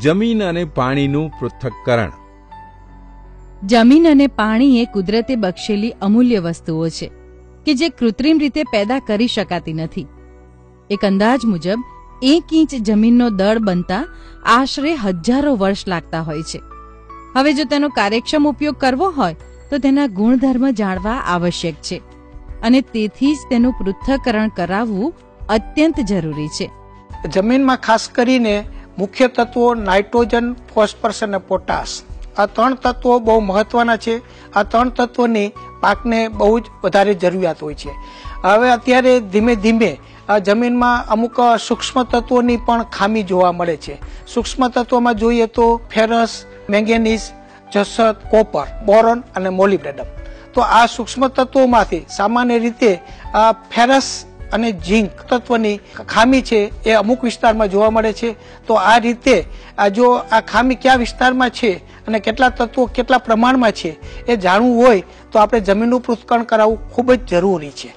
જમીન અને પાણીનું પૃથ્થકરણ જમીન અને પાણી એ કુદરતે બક્ષેલી અમૂલ્ય વસ્તુઓ છે કે જે કૃત્રિમ રીતે પેદા કરી શકાતી નથી. એક અંદાજ મુજબ એક ઇંચ જમીનનો દળ બનતા આશરે હજારો વર્ષ લાગતા હોય છે. હવે જો તેનો કાર્યક્ષમ ઉપયોગ કરવો હોય તો તેના ગુણધર્મ જાણવા આવશ્યક છે અને તેથી જ તેનું પૃથ્થકરણ કરાવવું અત્યંત જરૂરી છે. જમીનમાં ખાસ કરીને મુખ્ય તત્વો નાઇટ્રોજન, ફોસ્ફરસ અને પોટાશ. આ ત્રણ તત્વો બહુ મહત્વના છે. આ ત્રણ તત્વોની પાકને બહુ જ વધારે જરૂરિયાત હોય છે. હવે અત્યારે ધીમે ધીમે આ જમીનમાં અમુક સૂક્ષ્મ તત્વોની પણ ખામી જોવા મળે છે. સૂક્ષ્મ તત્વોમાં જોઈએ તો ફેરસ, મેંગેનીઝ, જસત, કોપર, બોરોન અને મોલિબ્ડેનમ. તો આ સૂક્ષ્મ તત્વોમાંથી સામાન્ય રીતે ફેરસ અને ઝીંક તત્વની ખામી છે એ અમુક વિસ્તારમાં જોવા મળે છે. તો આ રીતે આ જો આ ખામી કયા વિસ્તારમાં છે અને કેટલા તત્વો કેટલા પ્રમાણમાં છે એ જાણવું હોય તો આપણે જમીનનું પૃથ્થકરણ કરાવવું ખૂબ જ જરૂરી છે.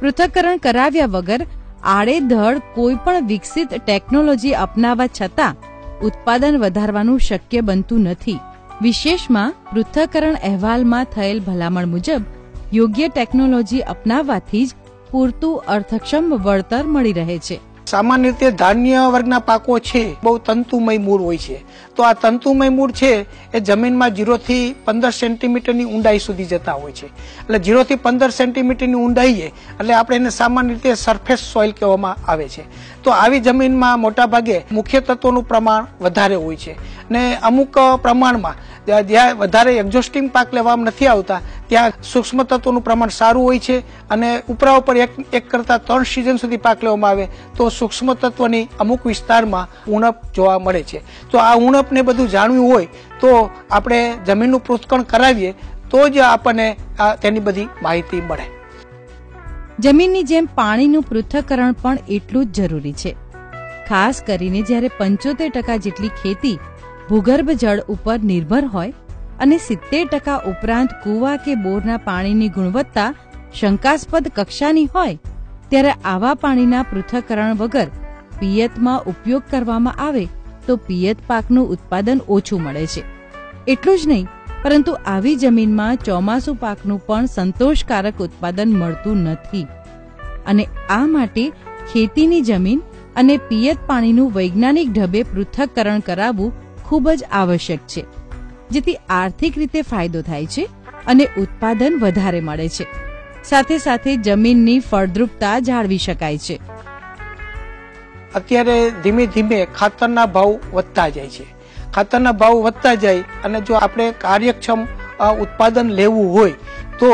પૃથ્થકરણ કરાવ્યા વગર આડેધડ કોઈ પણ વિકસિત ટેકનોલોજી અપનાવવા છતાં ઉત્પાદન વધારવાનું શક્ય બનતું નથી. વિશેષમાં પૃથ્થકરણ અહેવાલમાં થયેલ ભલામણ મુજબ યોગ્ય ટેકનોલોજી અપનાવવાથી જ પૂરતું અર્થક્ષમ વળતર મળી રહે છે. સામાન્ય રીતે ધાન્ય વર્ગના પાકો છે, બહુ તંતુમય મૂળ હોય છે. તો આ તંતુમય મૂળ છે, એ જમીનમાં જીરો થી પંદર સેન્ટીમીટરની ઊંડાઈ સુધી જતા હોય છે. એટલે જીરો થી પંદર સેન્ટીમીટરની ઊંડાઈએ, એટલે આપણે એને સામાન્ય રીતે સરફેસ સોઇલ કહેવામાં આવે છે. તો આવી જમીનમાં મોટાભાગે મુખ્ય તત્વોનું પ્રમાણ વધારે હોય છે. ને અમુક પ્રમાણમાં જ્યાં વધારે એક્ઝોસ્ટિંગ પાક લેવામાં નથી આવતા, ત્યાં સૂક્ષ્મ તત્વોનું પ્રમાણ સારું હોય છે અને ઉપરા ઉપર એક એક કરતાં ત્રણ સિઝન સુધી પાક લેવામાં આવે, તો સૂક્ષ્મ તત્વની અમુક વિસ્તારમાં ઉણપ જોવા મળે છે. તો આ ઉણપને બધું જાણવું હોય, તો આપણે જમીનનું પૃથ્થકરણ કરાવીએ, તો જ આપણને તેની બધી માહિતી મળે. જમીનની જેમ પાણીનું પૃથ્થકરણ પણ એટલું જ જરૂરી છે. ખાસ કરીને જ્યારે પંચોતેર ટકા જેટલી ખેતી ભૂગર્ભ જળ ઉપર નિર્ભર હોય અને સિત્તેર ટકા ઉપરાંત કૂવા કે બોરના પાણીની ગુણવત્તા શંકાસ્પદ કક્ષાની હોય, ત્યારે આવા પાણીના પૃથ્થકરણ વગર પિયતમાં ઉપયોગ કરવામાં આવે તો પિયત પાકનું ઉત્પાદન ઓછું મળે છે. એટલું જ નહીં પરંતુ આવી જમીનમાં ચોમાસુ પાકનું પણ સંતોષકારક ઉત્પાદન મળતું નથી. અને આ માટે ખેતીની જમીન અને પિયત પાણીનું વૈજ્ઞાનિક ઢબે પૃથ્થકરણ કરાવવું ખૂબ જ આવશ્યક છે, જેથી આર્થિક રીતે ફાયદો થાય છે અને ઉત્પાદન વધારે મળે છે. સાથે સાથે જમીનની ફળદ્રુપતા જાળવી શકાય છે. અત્યારે ધીમે ધીમે ખાતરના ભાવ વધતા જાય છે. ખાતરના ભાવ વધતા જાય અને જો આપણે કાર્યક્ષમ ઉત્પાદન લેવું હોય, તો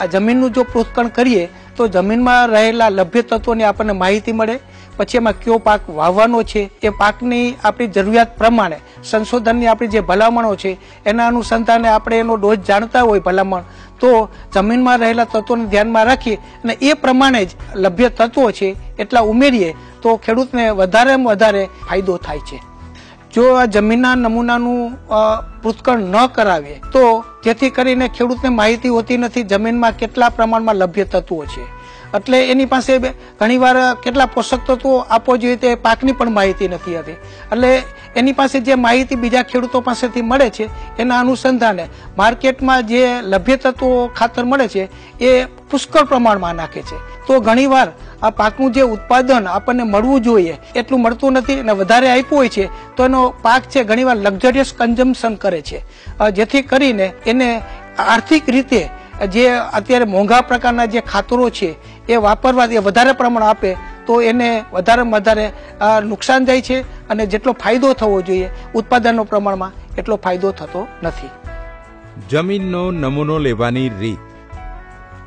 આ જમીનનું જો પ્રોત્સાહન કરીએ, તો જમીનમાં રહેલા લભ્ય તત્વોની આપણને માહિતી મળે. પછી એમાં કયો પાક વાવવાનો છે, એ પાકની આપણી જરૂરિયાત પ્રમાણે, સંશોધનની આપણી જે ભલામણો છે, એના અનુસંધાને આપણે એનો ડોઝ જાણતા હોય ભલામણ, તો જમીનમાં રહેલા તત્વોને ધ્યાનમાં રાખીએ અને એ પ્રમાણે જ લભ્ય તત્વો છે, એટલા ઉમેરીએ, તો ખેડૂતને વધારેમાં વધારે ફાયદો થાય છે. જો આ જમીનના નમૂનાનું પૃથ્થકરણ ન કરાવીએ તો જેથી કરીને ખેડૂતને માહિતી હોતી નથી જમીનમાં કેટલા પ્રમાણમાં લભ્ય તત્વો છે. એટલે એની પાસે ઘણીવાર કેટલા પોષક તત્વો આપવો જોઈએ તે પાકની પણ માહિતી નથી હતી. એટલે એની પાસે જે માહિતી બીજા ખેડૂતો પાસેથી મળે છે, એના અનુસંધાને માર્કેટમાં જે લભ્ય તત્વો ખાતર મળે છે, એ પુષ્કળ પ્રમાણમાં નાખે છે. તો ઘણીવાર આ પાકનું જે ઉત્પાદન આપણને મળવું જોઈએ એટલું મળતું નથી અને વધારે આપ્યું હોય છે તો એનો પાક છે ઘણીવાર લક્ઝરિયસ કન્ઝમ્પશન કરે છે. જેથી કરીને એને આર્થિક રીતે જે અત્યારે મોંઘા પ્રકારના જે ખાતરો છે એ વાપરવાથી વધારે પ્રમાણ આપે તો એને વધારેમાં વધારે નુકસાન જાય છે અને જેટલો ફાયદો થવો જોઈએ ઉત્પાદનનો પ્રમાણમાં એટલો ફાયદો થતો નથી. જમીનનો નમૂનો લેવાની રીત.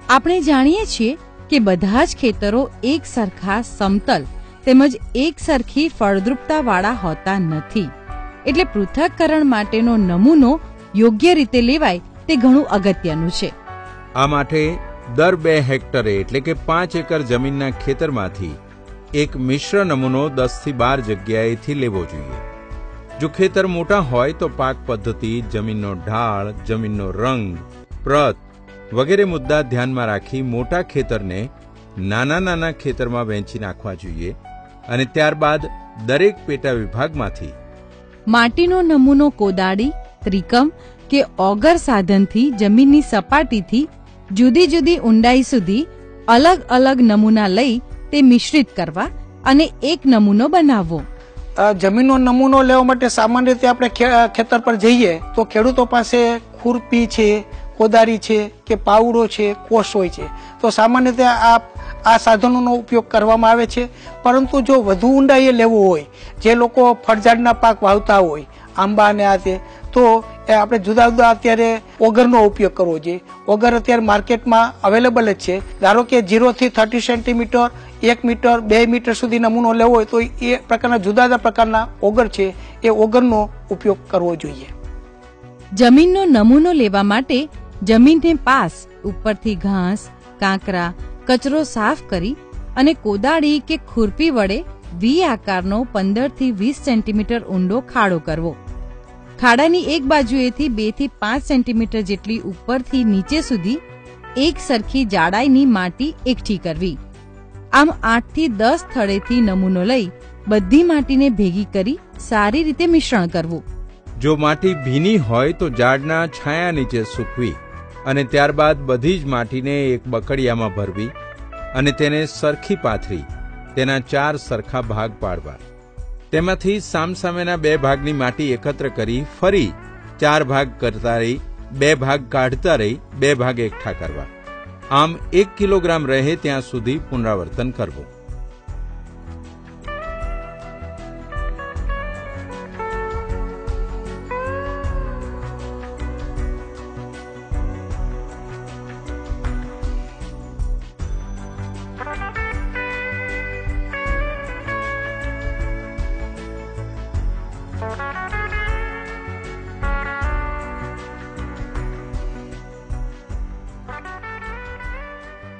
આપણે જાણીએ છીએ કે બધા જ ખેતરો એક સરખા સમતલ તેમજ એક સરખી ફળદ્રુપતાવાળા હોતા નથી. એટલે પૃથ્થકરણ માટેનો નમૂનો યોગ્ય રીતે લેવાય તે ઘણું અગત્યનું છે. આ માટે દર બે હેક્ટરે એટલે કે પાંચ એકર જમીનના ખેતરમાંથી એક મિશ્ર નમૂનો દસથી બાર જગ્યાએથી લેવો જોઈએ. જો ખેતર મોટા હોય તો પાક પદ્ધતિ, જમીનનો ઢાળ, જમીનનો રંગ, પ્રત વગેરે મુદ્દા ધ્યાનમાં રાખી મોટા ખેતરને નાના નાના ખેતરમાં વહેંચી નાખવા જોઈએ અને ત્યારબાદ દરેક પેટા વિભાગમાંથી માટીનો નમૂનો કોદાળી ત્રિકમ કે ઓગર સાધનથી જમીનની સપાટીથી જુદી જુદી ઊંડાઈ સુધી અલગ અલગ નમૂના લઈ તે મિશ્રિત કરવા અને એક નમૂનો બનાવવો. જમીનનો નમૂનો લેવા માટે સામાન્ય રીતે આપણે ખેતર પર જઈએ તો ખેડૂતો પાસે ખુરપી છે કોદારી છે કે પાવડો છે, કોષ હોય છે. તો સામાન્ય રીતે આ આ સાધનોનો ઉપયોગ કરવામાં આવે છે. પરંતુ જો વધુ ઊંડાઈએ લેવું હોય, જે લોકો ફળઝાડના પાક વાવતા હોય, આંબા અને આ તે, તો આપણે જુદા જુદા અત્યારે ઓગરનો ઉપયોગ કરવો જોઈએ. ઓગર અત્યારે માર્કેટમાં અવેલેબલ જ છે. ધારો કે જીરોથી થર્ટી સેન્ટીમીટર, એક મીટર, બે મીટર સુધી નમૂનો લેવો હોય, તો એ પ્રકારના જુદા જુદા પ્રકારના ઓગર છે, એ ઓગરનો ઉપયોગ કરવો જોઈએ. જમીનનો નમૂનો લેવા માટે જમીનને પાસ, ઉપરથી ઘાસ, કાંકરા, કચરો સાફ કરી અને કોદાળી કે ખુરપી વડે વી આકારનો પંદરથી વીસ સેન્ટીમીટર ઊંડો ખાડો કરવો. ખાડાની એક બાજુએથી બેથી પાંચ સેન્ટીમીટર જેટલી ઉપરથી નીચે સુધી એક સરખી જાડાઈની માટી એકઠી કરવી. આમ આઠથી દસ સ્થળેથી નમૂનો લઈ બધી માટીને ભેગી કરી સારી રીતે મિશ્રણ કરવું. જો માટી ભીની હોય તો ઝાડના છાયા નીચે સૂકવી. અને ત્યારબાદ બધી જ માટીને એક બકડિયામાં ભરવી અને તેને સરખી પાથરી તેના ચાર સરખા ભાગ પાડવા. તેમાંથી સામસામેના બે ભાગની માટી એકત્ર કરી ફરી ચાર ભાગ કરતા રહી, બે ભાગ કાઢતા રહી, બે ભાગ એકઠા કરવા. આમ એક કિલોગ્રામ રહે ત્યાં સુધી પુનરાવર્તન કરવું.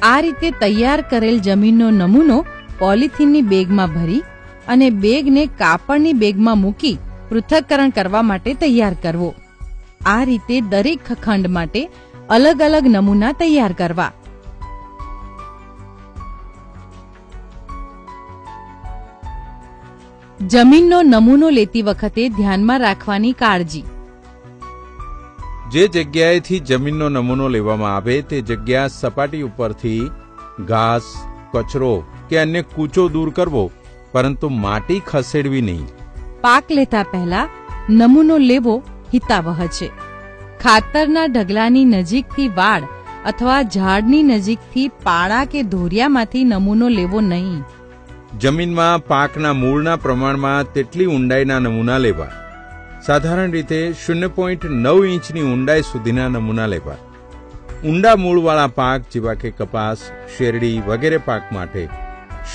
આ રીતે તૈયાર કરેલ જમીનનો નમૂનો પોલિથીનની બેગમાં ભરી અને બેગને કાપડની બેગમાં મૂકી પૃથ્થકરણ કરવા માટે તૈયાર કરવો. આ રીતે દરેક ખંડ માટે અલગ અલગ નમૂના તૈયાર કરવા. જમીનનો નમૂનો લેતી વખતે ધ્યાનમાં રાખવાની કાળજી. જે જગ્યાએથી જમીનનો નમૂનો લેવામાં આવે તે જગ્યા સપાટી ઉપરથી ઘાસ કચરો કે અન્ય કૂચો દૂર કરવો પરંતુ માટી ખસેડવી નહીં. પાક લેતા પહેલા નમૂનો લેવો હિતાવહ છે. ખાતરના ઢગલાની નજીકથી વાડ અથવા ઝાડની નજીકથી પાળા કે ધોરિયામાંથી નમૂનો લેવો નહીં. જમીનમાં પાકના મૂળના પ્રમાણમાં તેટલી ઊંડાઈના નમૂના લેવા. સાધારણ રીતે શૂન્ય પોઈન્ટ નવ ઇંચની ઊંડાઈ સુધીના નમૂના લેવા. ઊંડા મૂળવાળા પાક જેવા કે કપાસ, શેરડી વગેરે પાક માટે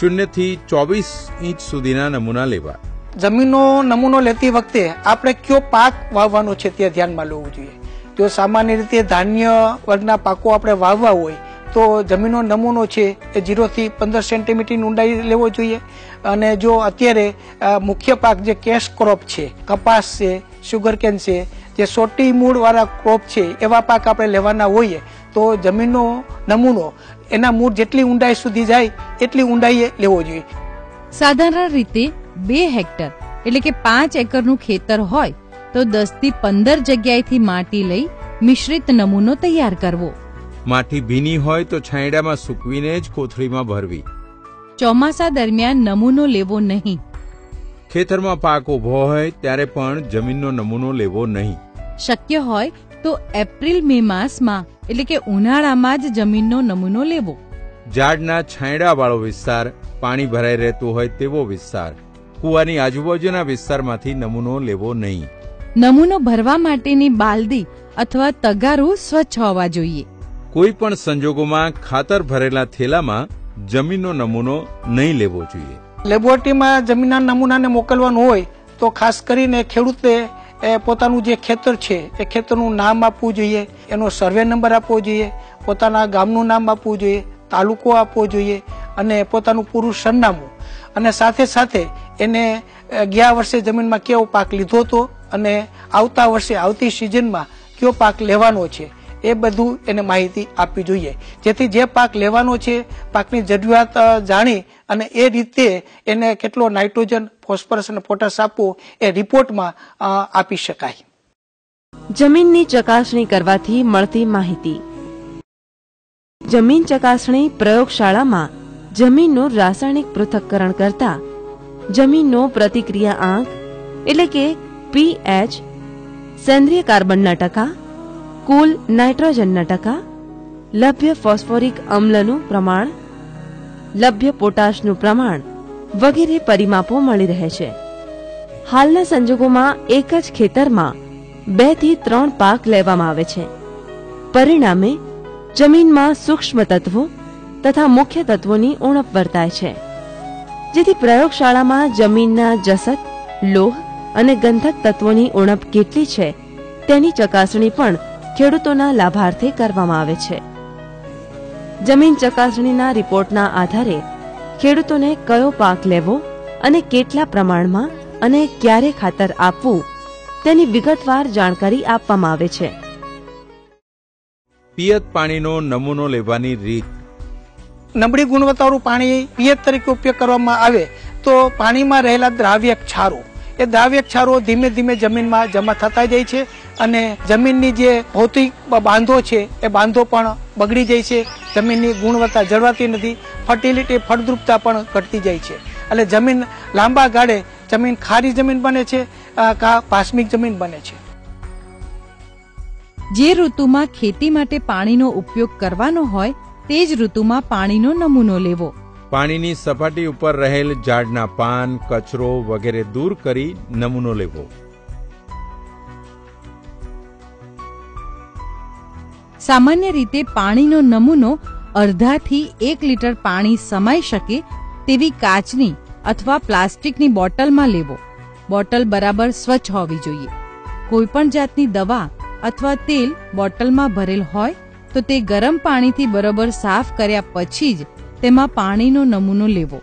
શૂન્યથી ચોવીસ ઇંચ સુધીના નમૂના લેવા. જમીનનો નમૂનો લેતી વખતે આપણે કયો પાક વાવવાનો છે તે ધ્યાનમાં લેવું જોઈએ. જો સામાન્ય રીતે ધાન્ય વર્ગના પાકો આપણે વાવવા હોય તો જમીનનો નમૂનો છે એ જીરોથી પંદર સેન્ટીમીટરની ઊંડાઈ લેવો જોઈએ. અને જો અત્યારે મુખ્ય પાક જે કેશ ક્રોપ છે, કપાસ છે સુગરકેન છે, જે સોટી મૂળવાળા ક્રોપ છે, એવા પાક આપણે લેવાના હોઈએ, તો જમીનનો નમૂનો, એના મૂળ જેટલી ઊંડાઈ સુધી જાય, એટલી ઊંડાઈએ લેવો જોઈએ. સાધારણ રીતે બે હેક્ટર, એટલે કે પાંચ એકરનું ખેતર હોય, તો દસથી પંદર જગ્યાએથી માટી લઈ મિશ્રિત નમૂનો તૈયાર કરવો. માટી ભીની હોય તો છાંયડામાં સૂકવીને જ કોથળીમાં ભરવી. ચોમાસા દરમિયાન નમૂનો લેવો નહીં. ખેતરમાં પાક ઊભો હોય ત્યારે પણ જમીનનો નમૂનો લેવો નહીં. શક્ય હોય તો એપ્રિલ મે માસમાં એટલે કે ઉનાળામાં જ જમીનનો નમૂનો લેવો. ઝાડના છાંયડાવાળો વિસ્તાર પાણી ભરાઈ રહેતું હોય તેવો વિસ્તાર. કૂવાની આજુબાજુના વિસ્તારમાંથી નમૂનો લેવો નહીં. નમૂનો ભરવા માટેની બાલદી અથવા તગારું સ્વચ્છ હોવા જોઈએ. કોઈ પણ સંજોગોમાં ખાતર ભરેલા થેલામાં જમીનનો નમૂનો નહીં લેવો જોઈએ. લેબોરેટરીમાં જમીનના નમૂનાને મોકલવાનું હોય તો ખાસ કરીને ખેડૂતે પોતાનું જે ખેતર છે, એ ખેતરનું નામ આપવું જોઈએ, એનો સર્વે નંબર આપવો જોઈએ, પોતાના ગામનું નામ આપવું જોઈએ, તાલુકો આપવો જોઈએ, અને પોતાનું પૂરું સરનામું. અને સાથે સાથે એને ગયા વર્ષે જમીનમાં કેવો પાક લીધો હતો અને આવતા વર્ષે, આવતી સિઝનમાં કયો પાક લેવાનો છે. એ બધું એને માહિતી આપવી જોઈએ. જેથી જે પાક લેવાનો છે, પાકની જરૂરિયાત જાણી અને એ રીતે એને કેટલો નાઇટ્રોજન, ફોસ્ફરસ અને પોટાશ આપવો એ રિપોર્ટમાં આપી શકાય. જમીનની ચકાસણી કરવાથી મળતી માહિતી. જમીન ચકાસણી પ્રયોગશાળામાં જમીનનું રાસાયણિક પૃથક્કરણ કરતા જમીનનો પ્રતિક્રિયા આંક એટલે કે પીએચ સેન્દ્રિય કાર્બનના ટકા કુલ નાઇટ્રોજનના ટકા લભ્ય ફોસ્ફોરિક અમ્લનું પ્રમાણ લભ્ય પોટાશનું પ્રમાણ વગેરે પરિમાપો મળી રહે છે. હાલના સંજોગોમાં એક જ ખેતરમાં બેથી ત્રણ પાક લેવામાં આવે છે. પરિણામે જમીનમાં સૂક્ષ્મ તત્વો તથા મુખ્ય તત્વોની ઉણપ વર્તાય છે. જેથી પ્રયોગશાળામાં જમીનના જસત, લોહ અને ગંધક તત્વોની ઉણપ કેટલી છે તેની ચકાસણી પણ ખેડૂતોના લાભાર્થે કરવામાં આવે છે. જમીન ચકાસણીના રિપોર્ટના આધારે ખેડૂતોને કયો પાક લેવો અને કેટલા પ્રમાણમાં અને ક્યારે ખાતર આપવું તેની વિગતવાર જાણકારી આપવામાં આવે છે. પિયત પાણીનો નમૂનો લેવાની રીત. નબળી ગુણવત્તાવાળું પાણી પિયત તરીકે ઉપયોગ કરવામાં આવે તો પાણીમાં રહેલા દ્રાવ્ય ક્ષારો એ દ્રાવ્ય ક્ષારો ધીમે ધીમે જમીનમાં જમા થતા જાય છે અને જમીનની જે ભૌતિક બાંધો છે એ બાંધો પણ બગડી જાય છે. જમીનની ગુણવત્તા જળવાતી નથી, ફર્ટિલિટી ફળદ્રુપતા પણ ઘટતી જાય છે. એટલે જમીન લાંબા ગાળે જમીન ખારી જમીન બને છે કા પાસમિક જમીન બને છે. જે ઋતુમાં ખેતી માટે પાણીનો ઉપયોગ કરવાનો હોય, તે જ ઋતુમાં પાણીનો નમૂનો લેવો. પાણીની સપાટી ઉપર રહેલ ઝાડના પાન, કચરો વગેરે દૂર કરી નમૂનો લેવો. સામાન્ય રીતે પાણીનો નમૂનો અડધાથી એક લીટર પાણી સમાઈ શકે તેવી કાચની અથવા પ્લાસ્ટિકની બોટલમાં લેવો. બોટલ બરાબર સ્વચ્છ હોવી જોઈએ. કોઈપણ જાતની દવા અથવા તેલ બોટલમાં ભરેલ હોય તો તે ગરમ પાણીથી બરોબર સાફ કર્યા પછી જ તેમાં પાણીનો નમૂનો લેવો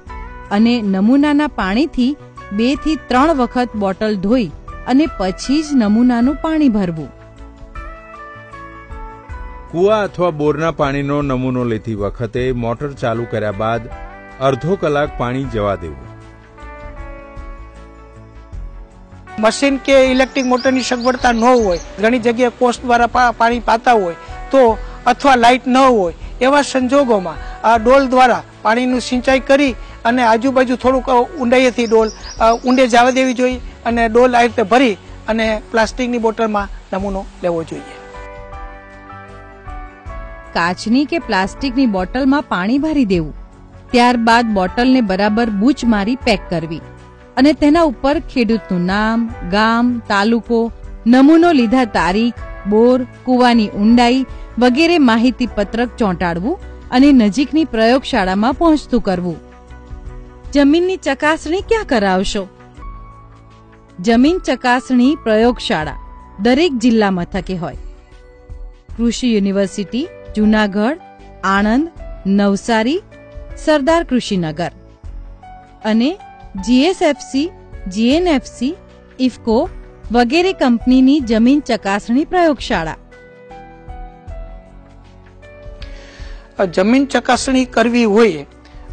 અને નમૂનાના પાણીથી બેથી ત્રણ વખત બોટલ ધોઈ અને પછી જ નમૂનાનું પાણી ભરવું. કૂવા અથવા બોરના પાણીનો નમૂનો લેતી વખતે મોટર ચાલુ કર્યા બાદ અડધો કલાક પાણી જવા દેવું. મશીન કે ઇલેક્ટ્રિક મોટરની સગવડતા ન હોય ઘણી જગ્યાએ કોસ્ટ દ્વારા પાણી પાતા હોય તો અથવા લાઇટ ન હોય એવા સંજોગોમાં આ ડોલ દ્વારા પાણીનું સિંચાઈ કરી અને આજુબાજુ થોડુંક ઊંડાઈએથી ડોલ ઊંડે જવા દેવી જોઈએ અને ડોલ આ રીતે ભરી અને પ્લાસ્ટિકની બોટલમાં નમૂનો લેવો જોઈએ. કાચની કે પ્લાસ્ટિકની બોટલમાં પાણી ભરી દેવું. ત્યારબાદ બોટલને બરાબર બૂચ મારી પેક કરવી અને તેના ઉપર ખેડૂતનું નામ, ગામ, તાલુકો, નમૂનો લીધા તારીખ, બોર, કૂવાની ઊંડાઈ વગેરે માહિતી પત્રક ચોંટાડવું અને નજીકની પ્રયોગશાળામાં પહોંચતું કરવું. જમીનની ચકાસણી ક્યાં કરાવશો? જમીન ચકાસણી પ્રયોગશાળા દરેક જિલ્લા મથકે હોય. કૃષિ યુનિવર્સિટી, જુનાગઢ, આણંદ, નવસારી, સરદાર કૃષિનગર. અને જીએસએફસી, જીએનએફસી, ઇફકો વગેરે કંપનીની જમીન ચકાસણી પ્રયોગશાળા. જમીન ચકાસણી કરવી હોય,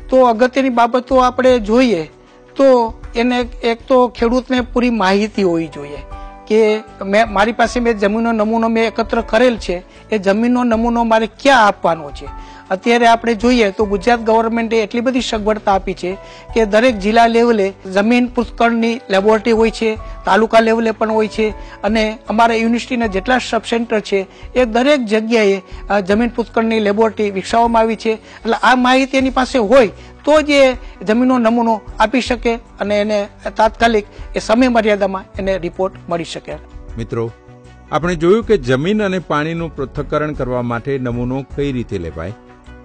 તો અગત્યની બાબતો આપણે જોઈએ, તો એને એક તો ખેડૂતને પૂરી માહિતી હોવી જોઈએ કે મેં, મારી પાસે મેં જમીનનો નમૂનો મેં એકત્ર કરેલ છે, એ જમીનનો નમૂનો મારે ક્યાં આપવાનો છે? અત્યારે આપણે જોઈએ તો ગુજરાત ગવર્મેન્ટે એટલી બધી સગવડતા આપી છે કે દરેક જિલ્લા લેવલે જમીન પુષ્કળની લેબોરેટરી હોય છે, તાલુકા લેવલે પણ હોય છે અને અમારા યુનિવર્સિટીના જેટલા સબ સેન્ટર છે એ દરેક જગ્યાએ જમીન પુષ્કળની લેબોરેટરી વિકસાવવામાં આવી છે. એટલે આ માહિતી એની પાસે હોય તો જ એ જમીનનો નમૂનો આપી શકે અને એને તાત્કાલિક એ સમય મર્યાદામાં એને રિપોર્ટ મળી શકે. મિત્રો, આપણે જોયું કે જમીન અને પાણીનું પૃથ્થકરણ કરવા માટે નમૂનો કઈ રીતે લેવાય?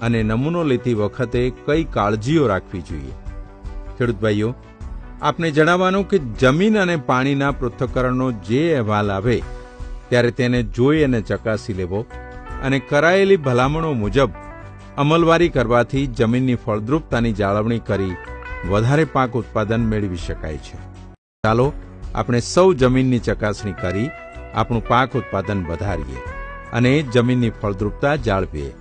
અને નમૂનો લેતી વખતે કઈ કાળજીઓ રાખવી જોઈએ. ખેડૂત ભાઈઓ, આપને જણાવવાનું કે જમીન અને પાણીના પૃથ્થકરણનો જે અહેવાલ આવે, ત્યારે તેને જોઈ અને ચકાસી લેવો અને કરાયેલી ભલામણો મુજબ અમલવારી કરવાથી જમીનની ફળદ્રુપતાની જાળવણી કરી વધારે પાક ઉત્પાદન મેળવી શકાય છે. ચાલો, આપણે સૌ જમીનની ચકાસણી કરી આપણું પાક ઉત્પાદન વધારીએ અને જમીનની ફળદ્રુપતા જાળવીએ.